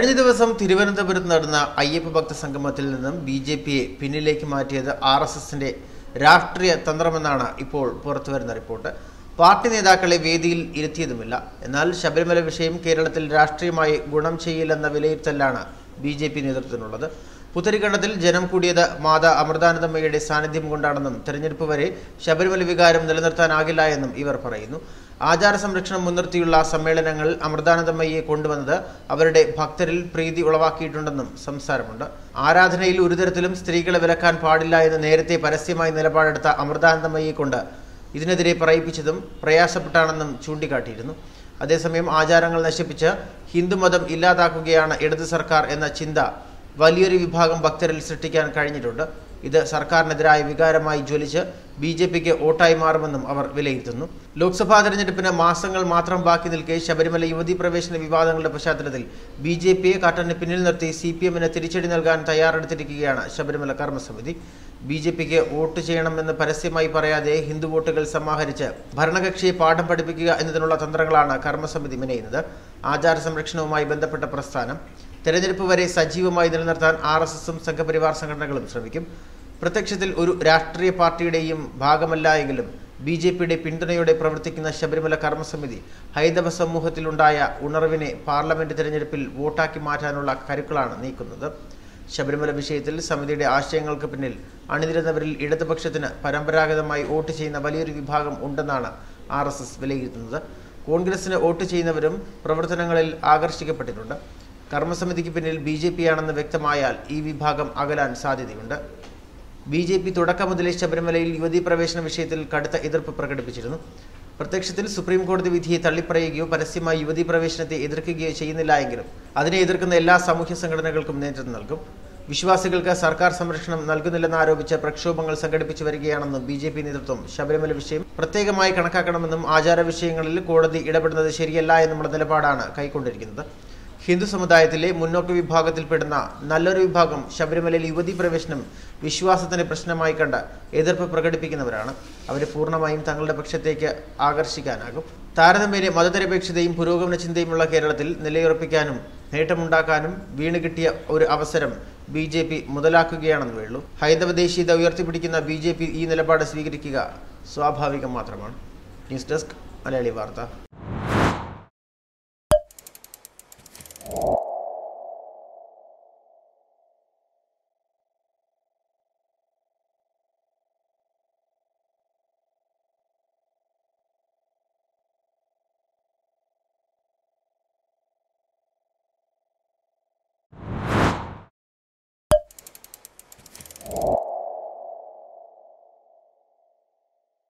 കഴിഞ്ഞ ദിവസം തിരുവനന്തപുരത്ത് നടന്ന അയ്യപ്പ ഭക്ത സംഗമത്തിൽ നിന്നും ബി ജെ പിയെ പിന്നിലേക്ക് മാറ്റിയത് ആർ എസ് എസിന്റെ രാഷ്ട്രീയ തന്ത്രമെന്നാണ് ഇപ്പോൾ പുറത്തുവരുന്ന റിപ്പോർട്ട്. പാർട്ടി നേതാക്കളെ വേദിയിൽ ഇരുത്തിയതുമില്ല. എന്നാൽ ശബരിമല വിഷയം കേരളത്തിൽ രാഷ്ട്രീയമായി ഗുണം ചെയ്യില്ലെന്ന വിലയിരുത്തലാണ് ബി ജെ പി നേതൃത്വത്തിനുള്ളത്. പുത്തരിക്കണ്ടത്തിൽ ജനം കൂടിയത് മാതാ അമൃതാനന്ദമ്മയുടെ സാന്നിധ്യം കൊണ്ടാണെന്നും തെരഞ്ഞെടുപ്പ് വരെ ശബരിമല വികാരം നിലനിർത്താനാകില്ല എന്നും ഇവർ പറയുന്നു. ആചാര സംരക്ഷണം മുൻനിർത്തിയുള്ള സമ്മേളനങ്ങൾ അമൃതാനന്ദമയ്യെ കൊണ്ടുവന്നത് അവരുടെ ഭക്തരിൽ പ്രീതി ഉളവാക്കിയിട്ടുണ്ടെന്നും സംസാരമുണ്ട്. ആരാധനയിൽ ഒരു തരത്തിലും സ്ത്രീകളെ വിലക്കാൻ പാടില്ല എന്ന് നേരത്തെ പരസ്യമായി നിലപാടെടുത്ത അമൃതാനന്ദമയ്യെ കൊണ്ട് ഇതിനെതിരെ പറയിപ്പിച്ചതും പ്രയാസപ്പെട്ടാണെന്നും ചൂണ്ടിക്കാട്ടിയിരുന്നു. അതേസമയം ആചാരങ്ങൾ നശിപ്പിച്ച് ഹിന്ദുമതം ഇല്ലാതാക്കുകയാണ് ഇടതു സർക്കാർ എന്ന ചിന്ത വലിയൊരു വിഭാഗം ഭക്തരിൽ സൃഷ്ടിക്കാൻ കഴിഞ്ഞിട്ടുണ്ട്. ഇത് സർക്കാരിനെതിരായ വികാരമായി ജ്വലിച്ച് ബി ജെ പിക്ക് വോട്ടായി മാറുമെന്നും അവർ വിലയിരുത്തുന്നു. ലോക്സഭാ തെരഞ്ഞെടുപ്പിന് മാസങ്ങൾ മാത്രം ബാക്കി നിൽക്കെ ശബരിമല യുവതി പ്രവേശന വിവാദങ്ങളുടെ പശ്ചാത്തലത്തിൽ ബി ജെ പിയെ കാട്ടന് പിന്നിൽ നിർത്തി സി പി എമ്മിന് തിരിച്ചടി നൽകാൻ തയ്യാറെടുത്തിരിക്കുകയാണ് ശബരിമല കർമ്മസമിതി. ബി ജെ പിക്ക് വോട്ട് ചെയ്യണമെന്ന് പരസ്യമായി പറയാതെ ഹിന്ദു വോട്ടുകൾ സമാഹരിച്ച് ഭരണകക്ഷിയെ പാഠം പഠിപ്പിക്കുക എന്നതിനുള്ള തന്ത്രങ്ങളാണ് കർമ്മസമിതി മെനയുന്നത്. ആചാര സംരക്ഷണവുമായി ബന്ധപ്പെട്ട പ്രസ്ഥാനം. തെരഞ്ഞെടുപ്പ് വരെ സജീവമായി നിലനിർത്താൻ ആർ എസ് എസും സംഘപരിവാർ സംഘടനകളും ശ്രമിക്കും. പ്രത്യക്ഷത്തിൽ ഒരു രാഷ്ട്രീയ പാർട്ടിയുടെയും ഭാഗമല്ല എങ്കിലും ബി ജെ പിയുടെ പിന്തുണയോടെ പ്രവർത്തിക്കുന്ന ശബരിമല കർമ്മസമിതി ഹൈന്ദവ സമൂഹത്തിലുണ്ടായ ഉണർവിനെ പാർലമെന്റ് തെരഞ്ഞെടുപ്പിൽ വോട്ടാക്കി മാറ്റാനുള്ള കരുക്കളാണ് നീക്കുന്നത്. ശബരിമല വിഷയത്തിൽ സമിതിയുടെ ആശയങ്ങൾക്ക് പിന്നിൽ അണിനിരുന്നവരിൽ ഇടതുപക്ഷത്തിന് പരമ്പരാഗതമായി വോട്ട് ചെയ്യുന്ന വലിയൊരു വിഭാഗം ഉണ്ടെന്നാണ് ആർ എസ് എസ് വിലയിരുത്തുന്നത്. കോൺഗ്രസിന് വോട്ട് ചെയ്യുന്നവരും പ്രവർത്തനങ്ങളിൽ ആകർഷിക്കപ്പെട്ടിട്ടുണ്ട്. കർമ്മസമിതിക്ക് പിന്നിൽ ബി ജെ പി ആണെന്ന് വ്യക്തമായാൽ ഈ വിഭാഗം അകലാൻ സാധ്യതയുണ്ട്. ബി ജെ പി തുടക്കം മുതലേ ശബരിമലയിൽ യുവതീ പ്രവേശന വിഷയത്തിൽ കടുത്ത എതിർപ്പ് പ്രകടിപ്പിച്ചിരുന്നു. പ്രത്യക്ഷത്തിൽ സുപ്രീം കോടതി വിധിയെ തള്ളിപ്പറയുകയോ പരസ്യമായി യുവതീ പ്രവേശനത്തെ എതിർക്കുകയോ ചെയ്യുന്നില്ല എങ്കിലും അതിനെ എതിർക്കുന്ന എല്ലാ സാമൂഹ്യ സംഘടനകൾക്കും നേതൃത്വം നൽകും. വിശ്വാസികൾക്ക് സർക്കാർ സംരക്ഷണം നൽകുന്നില്ലെന്ന് ആരോപിച്ച പ്രക്ഷോഭങ്ങൾ സംഘടിപ്പിച്ചു വരികയാണെന്നും ബി ജെ പി നേതൃത്വം ശബരിമല വിഷയം പ്രത്യേകമായി കണക്കാക്കണമെന്നും ആചാര വിഷയങ്ങളിൽ കോടതി ഇടപെടുന്നത് ശരിയല്ല എന്നുമുള്ള നിലപാടാണ് കൈക്കൊണ്ടിരിക്കുന്നത്. ഹിന്ദു സമുദായത്തിലെ മുന്നോക്ക വിഭാഗത്തിൽപ്പെടുന്ന നല്ലൊരു വിഭാഗം ശബരിമലയിൽ യുവതി പ്രവേശനം വിശ്വാസത്തിന് പ്രശ്നമായി കണ്ട് എതിർപ്പ് പ്രകടിപ്പിക്കുന്നവരാണ്. അവരെ പൂർണമായും തങ്ങളുടെ പക്ഷത്തേക്ക് ആകർഷിക്കാനാകും. താരതമ്യേന മതനിരപേക്ഷതയും പുരോഗമന ചിന്തയുമുള്ള കേരളത്തിൽ നിലയുറപ്പിക്കാനും നേട്ടമുണ്ടാക്കാനും വീണ് കിട്ടിയ ഒരു അവസരം ബി ജെ പി മുതലാക്കുകയാണെന്ന് വേള്ളൂ ഹൈന്ദവ ദേശീയത ഉയർത്തിപ്പിടിക്കുന്ന ബി ജെ പി ഈ നിലപാട് സ്വീകരിക്കുക സ്വാഭാവികം മാത്രമാണ്. ന്യൂസ് ഡെസ്ക് മലയാളി വാർത്ത.